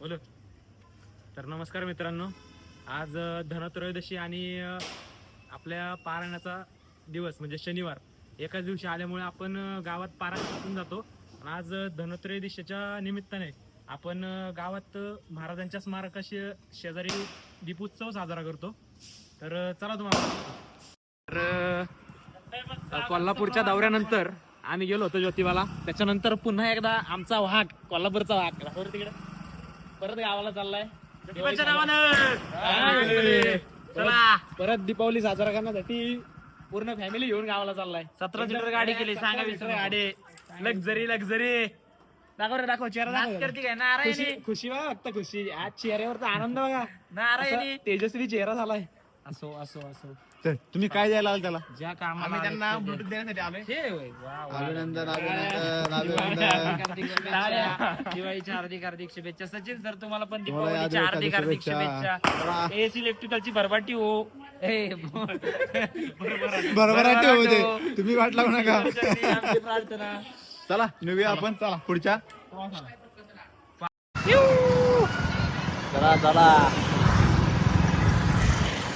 बोलो. तर नमस्कार मित्रांनो. आज धनत्रयोदशी आणि आपल्या पारायणाचा दिवस म्हणजे शनिवार एकाच दिवशी आल्यामुळे आपण गावात पारायण जातो. आणि आज धनत्रयोदशीच्या निमित्ताने आपण गावात महाराजांच्या स्मारकाशी शेजारी दीपोत्सव साजरा करतो. तर चला तुम्हाला तर कोल्हापूरच्या दौऱ्यानंतर आम्ही गेलो होतो ज्योतिबाला. त्याच्यानंतर पुन्हा एकदा आमचा वाघ कोल्हापूरचा वाघ. तिकडे परत गावाला चाललाय. चला. परत दीपावली साजरा करण्यासाठी पूर्ण फॅमिली घेऊन गावाला चाललाय. सतरा सीटर गाडी केली सांगा विसरू. गाडी. लक्झरी लक्झरी दाखव रे दाखव. चेहरा नाच दाखव करते काय नारायणी. खुशी खुशी बघा फक्त खुशी. आज चेहऱ्यावरचा आनंद बघा. नारायणी. असा तेजस्वी चेहरा झालाय. असो असो असो. तर तुम्ही काय द्यायला आल त्याला? ज्या कामाला आम्ही त्यांना आले ते ब्लूटूथ देण्यासाठी आलोय. दे. हे होय. वा, वा. अभिनंदन अभिनंदन अभिनंदन. हार्दिक हार्दिक शुभेच्छा. दिवाळीच्या हार्दिक हार्दिक शुभेच्छा. सचिन सर तुम्हाला पण तुम्हाला या दीपावलीच्या हार्दिक हार्दिक शुभेच्छा. शुभेच्छा. एसी इलेक्ट्रिकलची भरभाटी हो. ए, बरोबर आहे ते होते तुम्ही वाट लावू नका. आमची प्रार्थना. चला निघूया आपण. चला. पुढच्या. चला चला.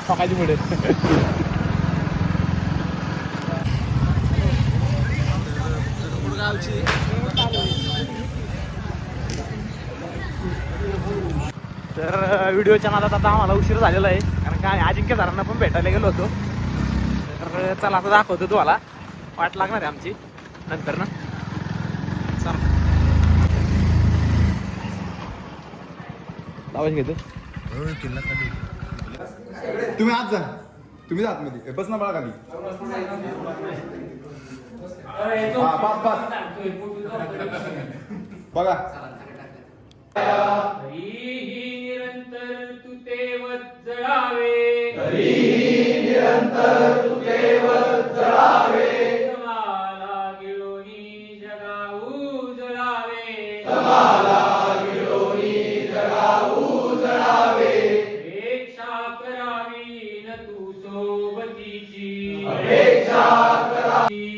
सकाळची पुढे. तर व्हिडिओच्या नादात आता आम्हाला उशीर झालेला आहे. कारण काय अजिंक्य सरांना पण भेटायला गेलो होतो. तर चला आता दाखवतो तुम्हाला. वाट लागणार आहे आमची. नंतर ना. आवाज घेतो. तुम्ही आत जा. तुम्ही जा आतमध्ये. बस ना बाळा खाली हा पाच पाच बघा. तरीही निरंतर तू तेवत जळावे. तमाला गिळोनी जगाऊ जळावे. अपेक्षा करावी न तू सोबतीची. अपेक्षा करावी.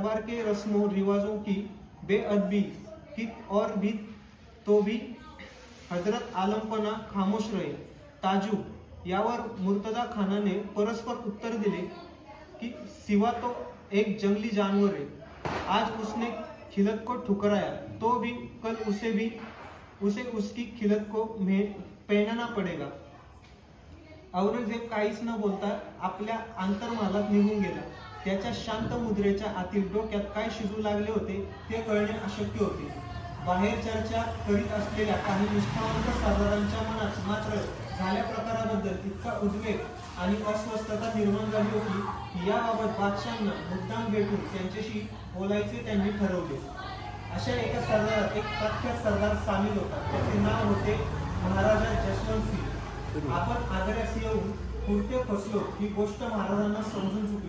दरबार के रस्मों रिवाजों की बेअदबी की और भी तो भी हजरत आलमपना खामोश रहे। ताजू यावर मुर्तदा खानाने परस्पर उत्तर दिले कि सिवा तो एक जंगली जानवर है। आज उसने खिलत को ठुकराया तो भी कल उसे भी उसे उसकी खिलत को में पहनना पड़ेगा। औरंगजेब काहीच न बोलता आपल्या अंतर्मालात निघून गेला। त्याच्या शांत मुद्रेच्या आतील डोक्यात काय शिजू लागले होते ते कळणे अशक्य होते. बाहेर चर्चा करीत असलेल्या काही निष्ठावंत सरदारांच्या मनात मात्र झाल्या प्रकाराबद्दल इतका उद्वेग आणि अस्वस्थता निर्माण झाली होती की याबाबत बादशांना मुद्दाम भेटून त्यांच्याशी बोलायचे त्यांनी ठरवले. अशा एका सरदारात एक प्रख्यात सरदार सामील होता. त्याचे नाव होते महाराजा जसवंत सिंग आपण आग्र्यास येऊन पुरते फसलो ही गोष्ट महाराजांना समजून चुकली.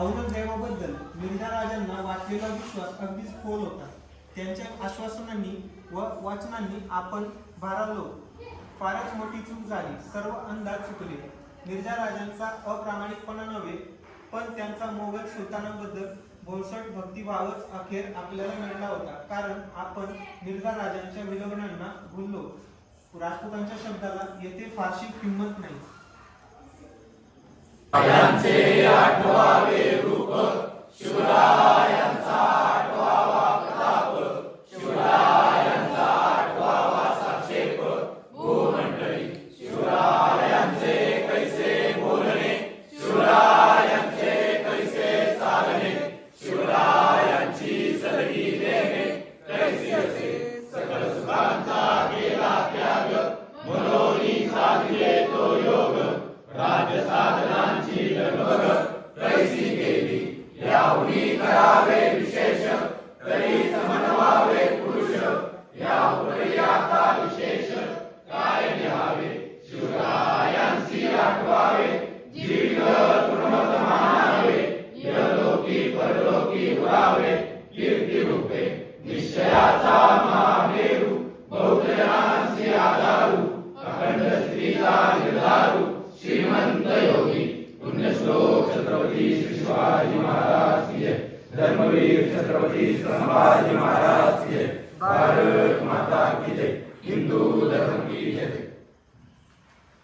औरंगजेबाबद्दल मिर्झा राजांना वाटलेला विश्वास अगदीच खोल होता. त्यांच्या आश्वासनांनी व वाचनांनी आपण भारावलो फारच मोठी चूक झाली सर्व अंदाज चुकले मिर्झा राजांचा अप्रामाणिकपणा नव्हे पण त्यांचा मोगल सुलतानाबद्दल बोलसट भक्तिभावच अखेर आपल्याला मिळाला होता. कारण आपण मिर्झा राजांच्या विलग्नांना भुललो. राजपूतांच्या शब्दाला येथे फारशी किंमत नाही.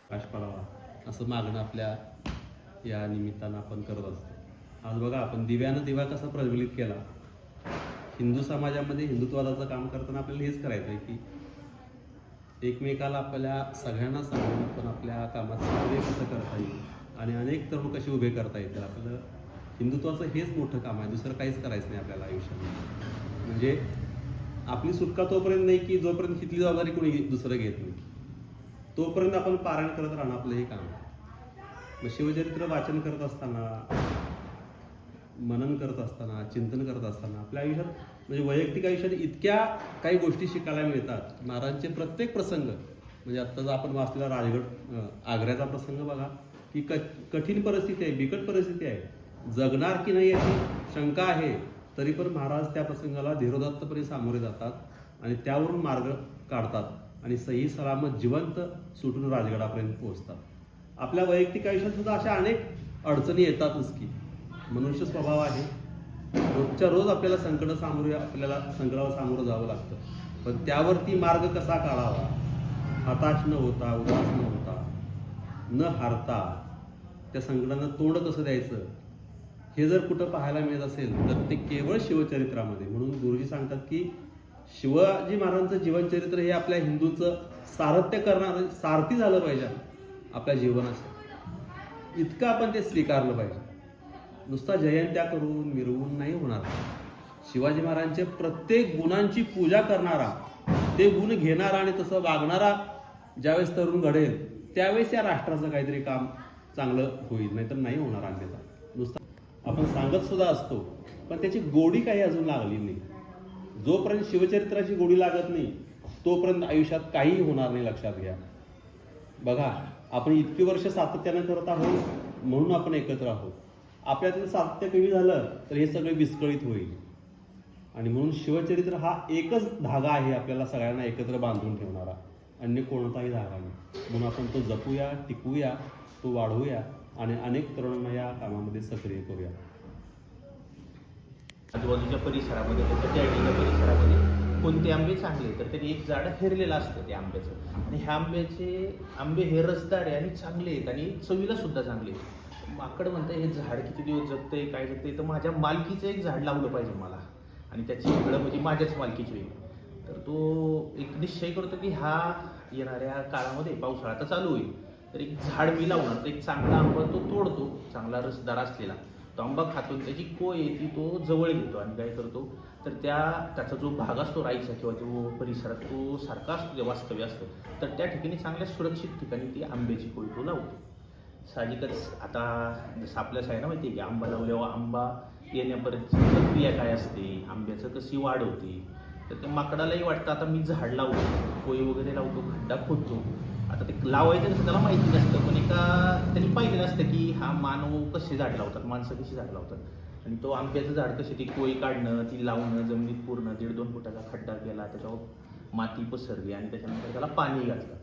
प्रकाश पडावा असं मागणं आपल्या या निमित्तानं आपण करत असतो. आज बघा आपण दिव्यानं दिवा कसा प्रज्वलित केला. हिंदू समाजामध्ये हिंदुत्वादाचं काम करताना आपल्याला हेच करायचं आहे की एकमेकाला आपल्या सगळ्यांना सांगून आपण आपल्या कामात सहकार्य कसं करता येईल? आणि अनेक तरुण कसे उभे करता येतील? आपलं हिंदुत्वाचं हेच मोठं काम आहे दुसरं काहीच करायचं नाही आपल्याला आयुष्यात म्हणजे आपली सुटका तोपर्यंत नाही की जोपर्यंत तिथली जबाबदारी कोणी दुसरं घेत नाही. तोपर्यंत आपण पारायण करत राहणं आपलं हे काम मग शिवचरित्र वाचन करत असताना मनन करत असताना चिंतन करत असताना आपल्या आयुष्यात म्हणजे वैयक्तिक आयुष्यात इतक्या काही गोष्टी शिकायला मिळतात. महाराजांचे प्रत्येक प्रसंग म्हणजे आत्ता आपण वाचलेला राजगड आग्र्याचा प्रसंग बघा की क कठीण परिस्थिती आहे बिकट परिस्थिती आहे. जगणार की नाही याची शंका आहे तरी पण महाराज त्या प्रसंगाला धीरोदत्तपणे सामोरे जातात आणि त्यावरून मार्ग काढतात आणि सही सलामत जिवंत सुटून राजगडापर्यंत पोहोचतात. आपल्या वैयक्तिक आयुष्यात सुद्धा अशा अनेक अडचणी येतातच की मनुष्य स्वभाव आहे. रोजच्या रोज आपल्याला संकट सामोरे आपल्याला संकटाला सामोरं जावं लागतं. पण त्यावरती मार्ग कसा काढावा? हताश न होता उदास न होता न हारता त्या संकटांना तोंड कसं द्यायचं? हे जर कुठं पाहायला मिळत असेल तर ते केवळ शिवचरित्रामध्ये. म्हणून गुरुजी सांगतात की शिवाजी महाराजांचं जीवनचरित्र हे आपल्या हिंदूंचं सारथ्य करणार सारथी झालं पाहिजे आपल्या जीवनाचं. इतकं आपण ते स्वीकारलं पाहिजे. नुसता जयंत्या करून मिरवून नाही होणार. शिवाजी महाराजांचे प्रत्येक गुणांची पूजा करणारा ते गुण घेणारा आणि तसं वागणारा ज्यावेळेस तरुण घडेल त्यावेळेस या राष्ट्राचं काहीतरी काम चांगलं होईल नाहीतर नाही होणार अन्यथा. नुसता आपण सांगत सुद्धा असतो पण त्याची गोडी काही अजून लागली नाही. जोपर्यंत शिवचरित्राची गोडी लागत नाही तोपर्यंत आयुष्यात काहीही होणार नाही लक्षात घ्या. बघा आपण इतकी वर्ष सातत्यानं करत आहोत म्हणून आपण एकत्र आहोत. आपल्यातलं सातत्य कमी झालं तर हे सगळे विस्कळीत होईल. आणि म्हणून शिवचरित्र हा एकच धागा आहे आपल्याला सगळ्यांना एकत्र बांधून ठेवणारा. अन्य कोणताही धागा नाही. म्हणून आपण तो जपूया टिकवूया तो वाढवूया. आणि अनेक तरुणांना या कामामध्ये सक्रिय करूया. आजूबाजूच्या परिसरामध्ये त्याच्या परिसरामध्ये कोणते आंबे चांगले तर त्यांनी एक झाड हेरलेलं असतं त्या आंब्याचं. आणि ह्या आंब्याचे आंबे हे रसदार आहे आणि चांगले आहेत आणि चवीला सुद्धा चांगले आहेत. माकड म्हणतं हे झाड किती दिवस जगतंय काय जगतंय? तर माझ्या मालकीचं एक झाड लावलं पाहिजे मला. आणि त्याची फळं म्हणजे माझ्याच मालकीची होईल तर तो एक निश्चय करतो की हा येणाऱ्या काळामध्ये पावसाळा तर चालू होईल. तर एक झाड मी लावणार तर एक चांगला आंबा तो तोडतो चांगला रसदार असलेला. तो आंबा खातो त्याची कोय आहे ती तो जवळ घेतो आणि काय करतो तर त्या त्याचा जो भाग असतो राईचा किंवा जो परिसरात तो सारखा असतो ते वास्तव्य असतं तर त्या ठिकाणी चांगल्या सुरक्षित ठिकाणी ती आंब्याची कोय तो लावतो. साहजिकच आता जसं आपल्या ना माहिती आहे की आंबा लावल्यावर आंबा येण्यापर्यंत प्रक्रिया काय असते आंब्याचं कशी वाढ होते तर त्या माकडालाही वाटतं आता मी झाड लावतो कोई वगैरे लावतो खड्डा खोदतो आता ते लावायचं कसं त्याला माहिती नसतं पण एका त्यांनी पाहिलं नसतं की हा मानव कसे झाड लावतात माणसं कशी झाड लावतात. आणि तो आंब्याचं झाड कसे ती कोळी काढणं ती लावणं जमिनीत पूर्ण दीड दोन फुटाचा खड्डा केला त्याच्यावर माती पसरली आणि त्याच्यानंतर त्याला पाणी घातलं.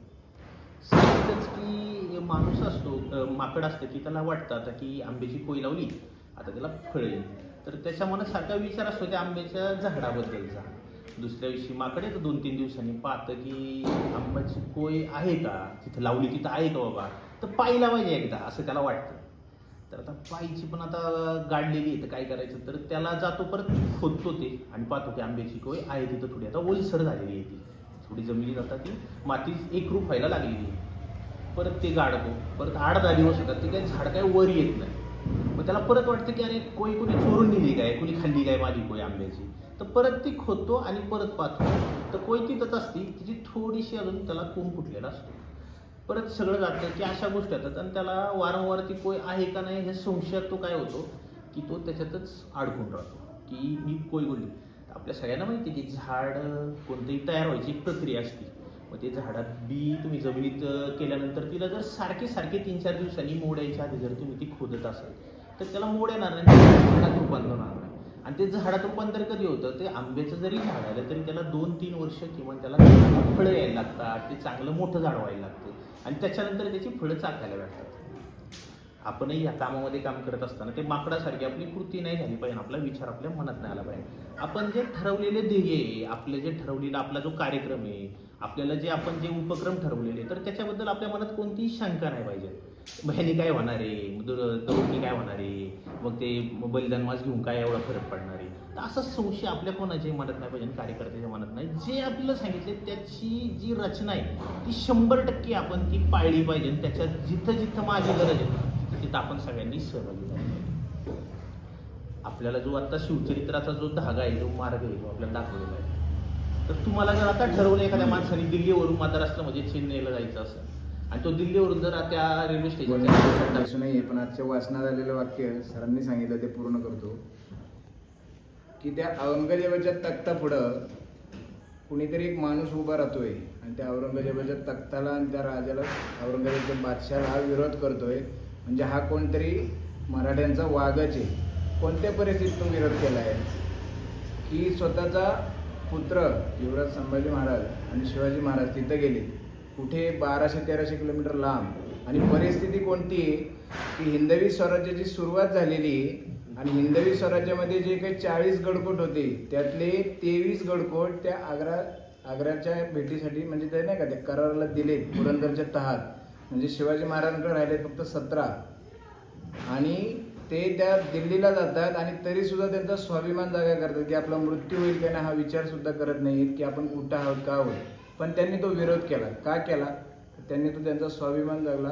साहजिकच की माणूस असतो माकड असतं की त्याला वाटतं आता की आंब्याची कोय लावली आता त्याला फळ येईल. तर त्याच्या मनात सारखा विचार असतो त्या आंब्याच्या झाडाबद्दलचा. दुसऱ्या दिवशी माकडे येतं दोन तीन दिवसांनी. पाहतं की आंब्याची कोय आहे का? तिथं लावली तिथं आहे का बाबा? तर पाय पाहिजे एकदा असं त्याला वाटतं. तर आता पायची पण आता गाडलेली आहे तर काय करायचं? तर त्याला जातो परत खोदतो ते आणि पाहतो की आंब्याची कोय आहे तिथं थोडी. आता ओलसर झालेली आहे ती. थोडी जमिनीत आता ती माती एकरूप व्हायला लागलेली आहे. परत ते गाडतो. परत आठ दहा दिवस होतात ते काही झाड काय वर येत नाही. मग त्याला परत वाटतं की अरे कोई कोणी चोरून नेली काय? कोणी खाल्ली काय माझी कोय आंब्याची? तर परत ती खोदतो आणि परत पाहतो. तर कोयती तिथंच असती तिची थोडीशी अजून त्याला कोंब फुटलेला असतो. परत सगळं जातं की अशा गोष्टी येतात आणि त्याला वारंवार ती कोय आहे का नाही हे संशयात तो काय होतो की तो त्याच्यातच अडकून राहतो की मी कोय बोलली आपल्या सगळ्यांना माहिती आहे की झाड कोणतंही तयार व्हायची एक प्रक्रिया असते. मग ते झाडात बी तुम्ही जमिनीत केल्यानंतर तिला जर सारखे सारखे तीन चार दिवसांनी मोड यायच्या आधी जर तुम्ही ती खोदत असाल तर त्याला मोड येणार नाही झाडात रूपांतर होणार नाही. आणि ते झाडात रूपांतर कधी होतं? ते आंब्याचं जरी झाड आलं तरी त्याला दोन तीन वर्ष किंवा त्याला फळं यायला लागतात ते चांगलं मोठं झाड व्हायला लागतं. आणि त्याच्यानंतर त्याची फळं चाकायला भेटतात. आपणही या कामामध्ये काम करत असताना ते माकडासारखी आपली कृती नाही झाली पाहिजे आपला विचार आपल्या मनात नाही आला पाहिजे. आपण जे ठरवलेले ध्येय आहे आपलं जे ठरवलेला आपला जो कार्यक्रम आहे आपल्याला जे आपण जे उपक्रम ठरवलेले तर त्याच्याबद्दल आपल्या मनात कोणतीही शंका नाही पाहिजे. बहिणी काय होणार आहे? तरुणी काय होणार आहे? मग ते बलिदान मास घेऊन काय एवढा फरक पडणार आहे? तर असा संशय आपल्या कोणाच्याही मनात नाही पाहिजे कार्यकर्त्याच्या मनात नाही. जे आपल्याला सांगितले त्याची जी रचना आहे ती शंभर टक्के आपण ती पाळली पाहिजे आणि त्याच्यात जिथं जिथं माझी गरज आहे तिथं आपण सगळ्यांनी सहभागी झालं पाहिजे. आपल्याला जो आता शिवचरित्राचा जो धागा आहे जो मार्ग आहे जो आपल्याला दाखवलेला आहे तर तुम्हाला जर आता ठरवलं एखाद्या माणसाने दिल्लीवरून महाराष्ट्र म्हणजे चेन्नईला जायचं असेल आणि तो दिल्लीवरून जर त्या रेल्वे स्टेशनच्या असं नाही पण आजच्या वाचनात आलेलं वाक्य सरांनी सांगितलं ते पूर्ण करतो. की त्या औरंगजेबाच्या तख्ता पुढं कुणीतरी एक माणूस उभा राहतोय आणि त्या औरंगजेबाच्या तख्ताला आणि त्या राजाला औरंगजेबाच्या बादशाला हा विरोध करतोय. म्हणजे हा कोणतरी मराठ्यांचा वाघच आहे. कोणत्या परिस्थितीत तो विरोध केला आहे की स्वतःचा पुत्र युवराज संभाजी महाराज आणि शिवाजी महाराज तिथं गेले. कुठे बाराशे तेराशे किलोमीटर लांब. आणि परिस्थिती कोणती? आहे की हिंदवी स्वराज्याची सुरुवात झालेली आहे आणि हिंदवी स्वराज्यामध्ये जे काही चाळीस गडकोट होते त्यातले तेवीस गडकोट त्या आग्रा आग्र्याच्या भेटीसाठी म्हणजे ते नाही का त्या कराराला दिले पुरंदरच्या तहात. म्हणजे शिवाजी महाराजांकडे राहिले फक्त सतरा. आणि ते त्या दिल्लीला जातात आणि तरीसुद्धा त्यांचा स्वाभिमान जागा करतात की आपला मृत्यू होईल की नाही हा विचारसुद्धा करत नाहीत की आपण कुठं आहोत का आहोत. पण त्यांनी तो विरोध केला. का केला? त्यांनी तो त्यांचा स्वाभिमान जगला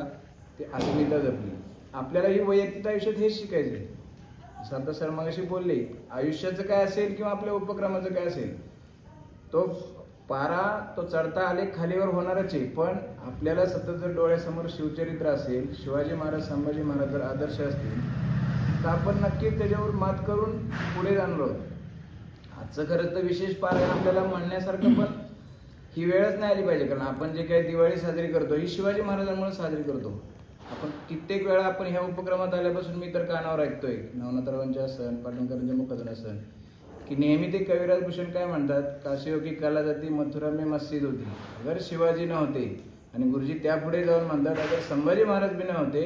ते अस्मिता जपली. आपल्याला ही वैयक्तिक आयुष्यात हेच शिकायचं आहे. संत शर्माशी बोलले आयुष्याचं काय असेल किंवा आपल्या उपक्रमाचं काय असेल? तो पारा तो चढता आले खालीवर होणारच आहे. पण आपल्याला सतत जर डोळ्यासमोर शिवचरित्र असेल शिवाजी महाराज संभाजी महाराज जर आदर्श असतील तर आपण नक्कीच त्याच्यावर मात करून पुढे जाणार आहोत. आजचं खरं तर विशेष पारायण आपल्याला म्हणण्यासारखं पण ही वेळच नाही आली पाहिजे कारण आपण जे काही दिवाळी साजरी करतो ही शिवाजी महाराजांमुळे साजरी करतो. आपण कित्येक वेळा आपण ह्या उपक्रमात आल्यापासून मी तर कानावर ऐकतोय नवनाथरावांच्या सण पाटणकरांच्या मुखदना सण की नेहमी ते कविराज भूषण काय म्हणतात काशी की कला जाती मथुरा मे मस्जिद होती. अगर शिवाजी नव्हते आणि गुरुजी त्यापुढे जाऊन म्हणतात अगर संभाजी महाराज बी नव्हते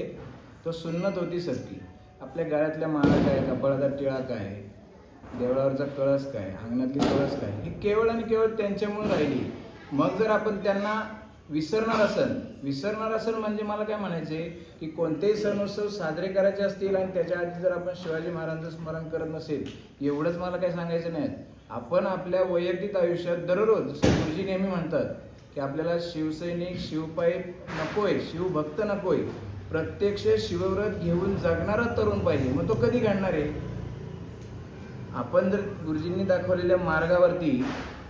तो सुन्नत होती सरकी. आपल्या गळ्यातल्या माळा काय कपाळाचा टिळा काय देवळावरचा कळस काय अंगणातली कळस काय ही केवळ आणि केवळ त्यांच्यामुळे राहिली. मग जर आपण त्यांना विसरणार सण विसरणार सण म्हणजे मला काय म्हणायचे की कोणतेही सण उत्सव साजरे करायचे असतील आणि त्याच्या आधी जर आपण शिवाजी महाराजांचं स्मरण करत नसेल एवढंच मला काय सांगायचं नाही. आपण आपल्या वैयक्तिक आयुष्यात दररोज जसं गुरुजी नेहमी म्हणतात की आपल्याला शिवसैनिक शिवपाई नकोय शिवभक्त नकोय. प्रत्यक्ष शिवव्रत घेऊन जगणारा तरुण पाहिजे मग तो कधी घडणार आहे? आपण जर गुरुजींनी दाखवलेल्या मार्गावरती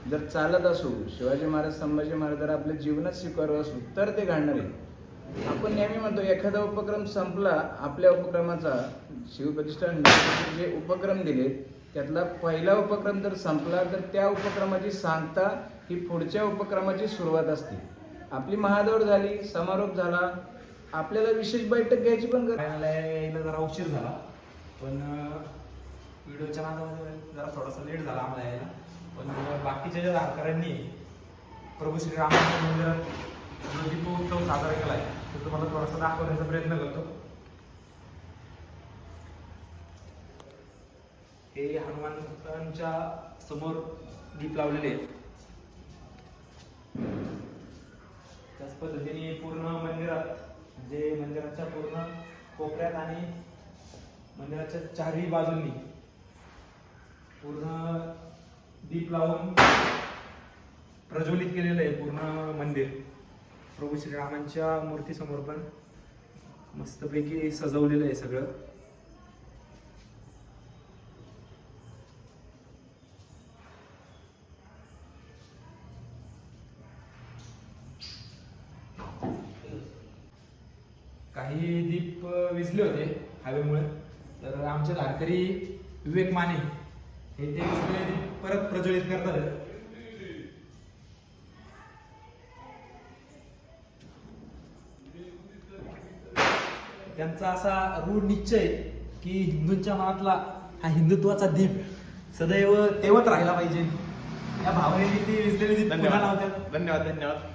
जर चालत असू शिवाजी महाराज संभाजी महाराज जर आपल्या जीवनात स्वीकारत असू तर ते घडणार आहे. आपण नेहमी म्हणतो एखादा उपक्रम संपला आपल्या उपक्रमाचा शिवप्रतिष्ठान जे उपक्रम दिले त्यातला पहिला उपक्रम जर संपला तर त्या उपक्रमाची सांगता ही पुढच्या उपक्रमाची सुरुवात असते. आपली महादौड झाली समारोप झाला आपल्याला विशेष बैठक घ्यायची पण गरज यायला जरा उशीर झाला पण व्हिडिओच्या नादामध्ये जरा थोडासा लेट झाला आम्हाला यायला. पण बाकीच्या ज्या धारकऱ्यांनी प्रभू श्री रामाच्या मंदिरात जो दीपोत्सव साजरा केला आहे तो तुम्हाला थोडासा दाखवण्याचा प्रयत्न करतो. हे हनुमानच्या समोर दीप लावलेले आहेत. त्याच पद्धतीने पूर्ण मंदिरात म्हणजे मंदिराच्या पूर्ण कोपऱ्यात आणि मंदिराच्या चारही बाजूंनी पूर्ण दीप लावून प्रज्वलित केलेलं आहे पूर्ण मंदिर. प्रभू श्रीरामांच्या मूर्तीसमोर पण मस्तपैकी सजवलेलं आहे सगळं. काही दीप विजले विझले होते हवेमुळे. तर आमचे धारकरी विवेक माने हे ते परत प्रज्वलित करतात. त्यांचा असा रूढ निश्चय की हिंदूंच्या मनातला हा हिंदुत्वाचा दीप सदैव तेवत राहिला पाहिजे. या भावनेने ती विजलेली धन्यवाद. धन्यवाद धन्यवाद.